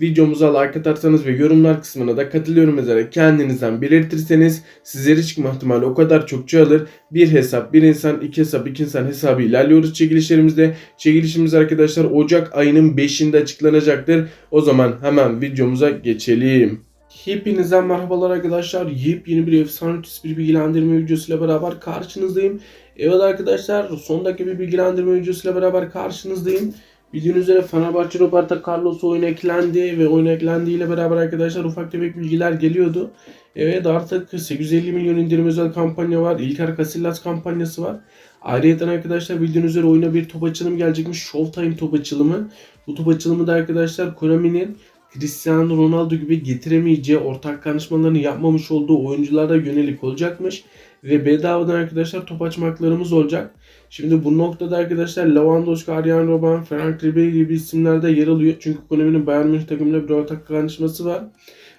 videomuza like atarsanız ve yorumlar kısmına da katılıyorum üzere kendinizden belirtirseniz sizlere çıkma ihtimali o kadar çok çoğalır. Bir hesap, bir insan, iki hesap, iki insan hesabı ilerliyoruz çekilişlerimizde. Çekilişimiz arkadaşlar Ocak ayının 5'inde açıklanacaktır. O zaman hemen videomuza geçelim. Hepinize merhabalar arkadaşlar. Yepyeni bir efsane ötesi bir bilgilendirme videosuyla beraber karşınızdayım. Evet arkadaşlar son dakika bir bilgilendirme videosuyla beraber karşınızdayım. Bildiğiniz üzere Fenerbahçe Roberto Carlos oyuna eklendi ve oyuna eklendiğiyle beraber arkadaşlar ufak tefek bilgiler geliyordu. Evet artık 850 milyon indirim özel kampanya var. İlker Casillas kampanyası var. Ayrıca arkadaşlar bildiğiniz üzere oyuna bir top açılımı gelecekmiş. Showtime top açılımı. Bu top açılımı da arkadaşlar Konami'nin Cristiano Ronaldo gibi getiremeyeceği ortak konuşmalarını yapmamış olduğu oyunculara yönelik olacakmış. Ve bedavadan arkadaşlar top açma haklarımız olacak. Şimdi bu noktada arkadaşlar Lewandowski, Arjen Robben, Frank Ribery gibi isimler de yer alıyor. Çünkü Konami'nin Bayern Münih takımıyla bir ortak anlaşması var.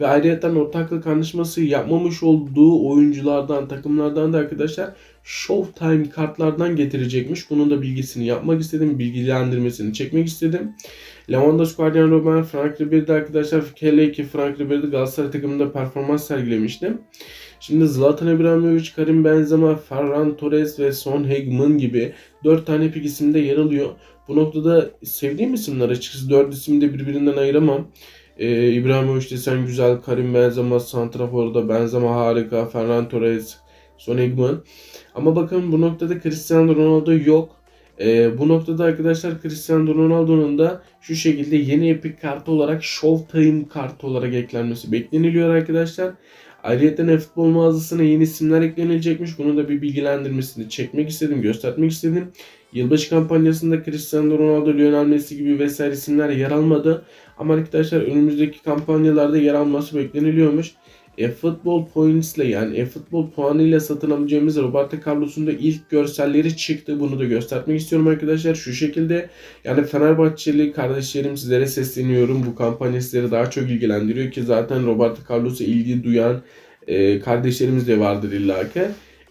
Ve ayrıca ortaklık anlaşması yapmamış olduğu oyunculardan, takımlardan da arkadaşlar Showtime kartlardan getirecekmiş. Bunun da bilgisini yapmak istedim. Bilgilendirmesini çekmek istedim. Lewandowski, Arjen Robben, Frank Ribery'de arkadaşlar hele ki Frank Ribery'de Galatasaray takımında performans sergilemiştim. Şimdi Zlatan İbrahimovic, Karim Benzema, Ferran Torres ve Son Heung-min gibi 4 tane pik isimde yer alıyor. Bu noktada sevdiğim isimler açıkçası 4 ismi de birbirinden ayıramam. Ee, İbrahimovic desen güzel, Karim Benzema, Santrafor'da Benzema harika, Ferran Torres, Son Heung-min. Ama bakın bu noktada Cristiano Ronaldo yok. Ee, bu noktada arkadaşlar Cristiano Ronaldo'nun da şu şekilde yeni epik kartı olarak Showtime kartı olarak eklenmesi bekleniliyor arkadaşlar. Ayrıca futbol mağazasına yeni isimler eklenilecekmiş. Bunu da bir bilgilendirmesini çekmek istedim, göstermek istedim. Yılbaşı kampanyasında Cristiano Ronaldo, Lionel Messi gibi vesaire isimler yer almadı. Ama arkadaşlar önümüzdeki kampanyalarda yer alması bekleniliyormuş e-futbol points ile yani e-futbol puanı ile satın alacağımız Roberto Carlos'un da ilk görselleri çıktı. Bunu da göstermek istiyorum arkadaşlar. Şu şekilde yani Fenerbahçeli kardeşlerim sizlere sesleniyorum. Bu kampanya sizleri daha çok ilgilendiriyor ki zaten Roberto Carlos'a ilgi duyan e, kardeşlerimiz de vardır illaki.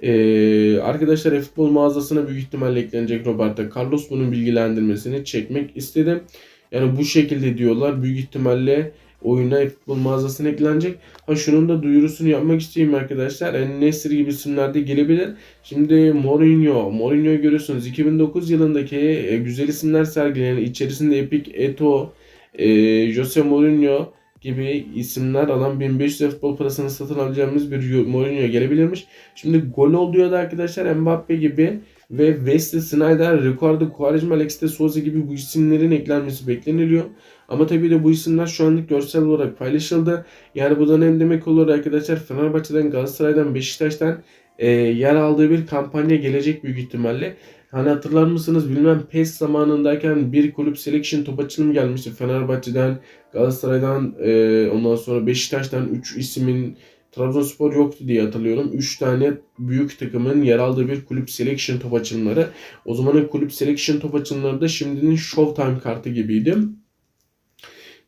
Ee, arkadaşlar e-futbol mağazasına büyük ihtimalle eklenecek Roberto Carlos. Bunun bilgilendirmesini çekmek istedim. Yani bu şekilde diyorlar. Büyük ihtimalle oyuna futbol mağazasına eklenecek. Ha şunun da duyurusunu yapmak isteyeyim arkadaşlar. En Nesir gibi isimler de gelebilir. Şimdi Mourinho, Mourinho'yu görüyorsunuz. 2009 yılındaki e, güzel isimler sergileyen içerisinde Epic Eto, e, Jose Mourinho gibi isimler alan 1500 futbol parasını satın alacağımız bir Mourinho gelebilirmiş. Şimdi gol oluyor da arkadaşlar Mbappe gibi ve Wesley Snyder, Ricardo Quaresma, Alex de Souza gibi bu isimlerin eklenmesi bekleniliyor. Ama tabii de bu isimler şu anlık görsel olarak paylaşıldı. Yani bu da ne demek olur arkadaşlar? Fenerbahçe'den, Galatasaray'dan, Beşiktaş'tan e, yer aldığı bir kampanya gelecek büyük ihtimalle. Hani hatırlar mısınız bilmem PES zamanındayken bir kulüp selection top açılım gelmişti. Fenerbahçe'den, Galatasaray'dan, e, ondan sonra Beşiktaş'tan 3 ismin Trabzonspor yoktu diye hatırlıyorum. 3 tane büyük takımın yer aldığı bir kulüp selection top açılımları. O zamanın kulüp selection top açılımları da şimdinin Showtime kartı gibiydi.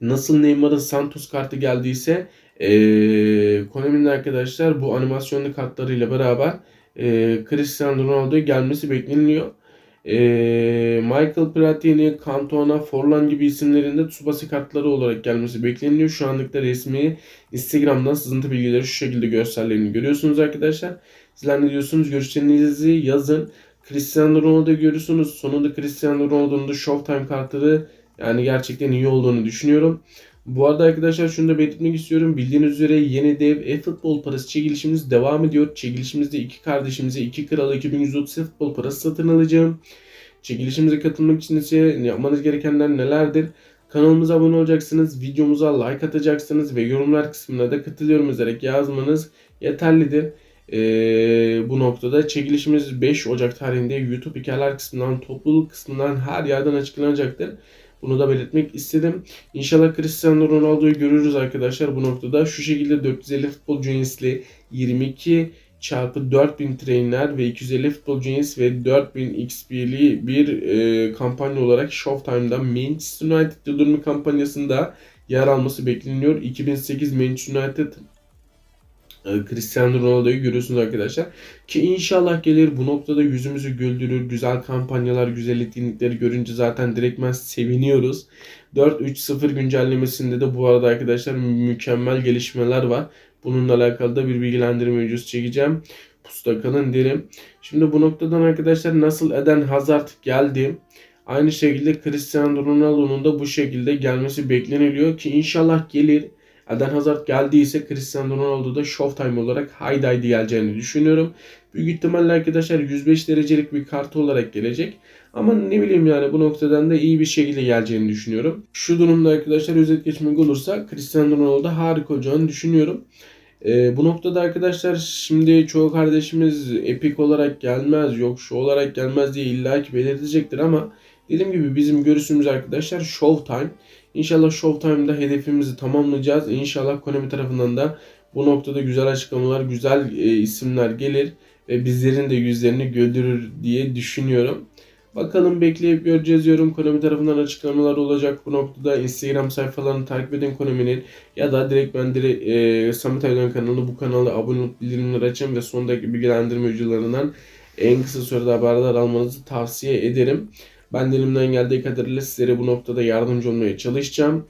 Nasıl Neymar'ın Santos kartı geldiyse ee, Konami'nin arkadaşlar bu animasyonlu kartlarıyla beraber e, Cristiano Ronaldo'ya gelmesi bekleniliyor. E, Michael Platini, Cantona, Forlan gibi isimlerin de Tsubasa kartları olarak gelmesi bekleniliyor. Şu anlıkta resmi Instagram'dan sızıntı bilgileri şu şekilde görsellerini görüyorsunuz arkadaşlar. Sizler ne diyorsunuz? Görüşlerinizi yazın. Cristiano Ronaldo'yu görüyorsunuz. Sonunda Cristiano Ronaldo'nun da Showtime kartları yani gerçekten iyi olduğunu düşünüyorum. Bu arada arkadaşlar şunu da belirtmek istiyorum. Bildiğiniz üzere yeni dev e-futbol parası çekilişimiz devam ediyor. Çekilişimizde iki kardeşimize iki kralı 2130 futbol parası satın alacağım. Çekilişimize katılmak için ise yapmanız gerekenler nelerdir? Kanalımıza abone olacaksınız, videomuza like atacaksınız ve yorumlar kısmına da katılıyorum üzerek yazmanız yeterlidir. Ee, bu noktada çekilişimiz 5 Ocak tarihinde YouTube hikayeler kısmından, topluluk kısmından her yerden açıklanacaktır. Bunu da belirtmek istedim. İnşallah Cristiano Ronaldo'yu görürüz arkadaşlar bu noktada. Şu şekilde 450 futbolcu üyesli 22 çarpı 4000 trainer ve 250 futbolcu üyesi ve 4000 XP'li bir e, kampanya olarak Showtime'da Manchester United yıldırımı kampanyasında yer alması bekleniyor. 2008 Manchester United Cristiano Ronaldo'yu görüyorsunuz arkadaşlar. Ki inşallah gelir bu noktada yüzümüzü güldürür. Güzel kampanyalar, güzel etkinlikleri görünce zaten direktmen seviniyoruz. 4.3.0 güncellemesinde de bu arada arkadaşlar mükemmel gelişmeler var. Bununla alakalı da bir bilgilendirme videosu çekeceğim. Pusta kalın derim. Şimdi bu noktadan arkadaşlar nasıl Eden Hazard geldi. Aynı şekilde Cristiano Ronaldo'nun da bu şekilde gelmesi bekleniliyor ki inşallah gelir. Eden Hazard geldiyse Cristiano Ronaldo da Showtime olarak haydi haydi geleceğini düşünüyorum. Büyük ihtimalle arkadaşlar 105 derecelik bir kartı olarak gelecek. Ama ne bileyim yani bu noktadan da iyi bir şekilde geleceğini düşünüyorum. Şu durumda arkadaşlar özet geçmek olursa Cristiano Ronaldo harika olacağını düşünüyorum. Ee, bu noktada arkadaşlar şimdi çoğu kardeşimiz epik olarak gelmez yok şu olarak gelmez diye illaki belirtecektir ama dediğim gibi bizim görüşümüz arkadaşlar Showtime. İnşallah Showtime'da hedefimizi tamamlayacağız. İnşallah Konami tarafından da bu noktada güzel açıklamalar, güzel e, isimler gelir ve bizlerin de yüzlerini güldürür diye düşünüyorum. Bakalım bekleyip göreceğiz diyorum. Konami tarafından açıklamalar olacak bu noktada. Instagram sayfalarını takip edin Konami'nin ya da direkt ben direkt e, Samet Aydan kanalı bu kanala abone olup bildirimleri açın ve sondaki bilgilendirme videolarından en kısa sürede haberdar almanızı tavsiye ederim. Ben de elimden geldiği kadarıyla sizlere bu noktada yardımcı olmaya çalışacağım.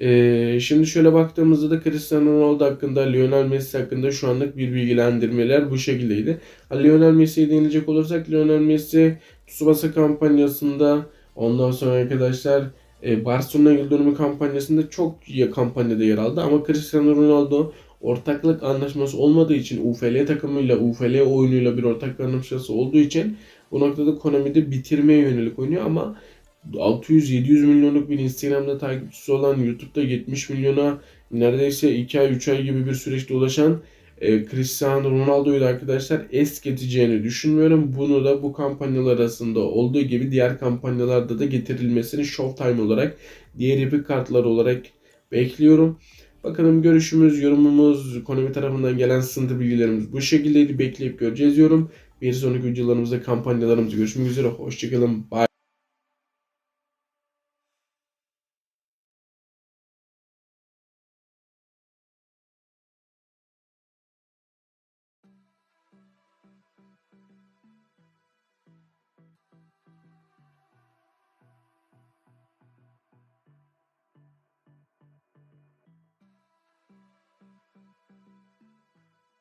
Ee, şimdi şöyle baktığımızda da Cristiano Ronaldo hakkında, Lionel Messi hakkında şu anlık bir bilgilendirmeler bu şekildeydi. Lionel Messi'ye değinecek olursak Lionel Messi Tsubasa kampanyasında ondan sonra arkadaşlar e, Barcelona Yıldönümü kampanyasında çok iyi kampanyada yer aldı ama Cristiano Ronaldo ortaklık anlaşması olmadığı için UFL takımıyla UFL oyunuyla bir ortaklık anlaşması olduğu için bu noktada Konami'de bitirmeye yönelik oynuyor ama 600-700 milyonluk bir Instagram'da takipçisi olan YouTube'da 70 milyona neredeyse 2 ay 3 ay gibi bir süreçte ulaşan e, Cristiano Ronaldo'yu da arkadaşlar es geçeceğini düşünmüyorum. Bunu da bu kampanyalar arasında olduğu gibi diğer kampanyalarda da getirilmesini Showtime olarak diğer epic kartlar olarak bekliyorum. Bakalım görüşümüz, yorumumuz, Konami tarafından gelen sınıntı bilgilerimiz bu şekildeydi. Bekleyip göreceğiz yorum. Bir sonraki videolarımızda kampanyalarımızda görüşmek üzere. Hoşçakalın. Bye.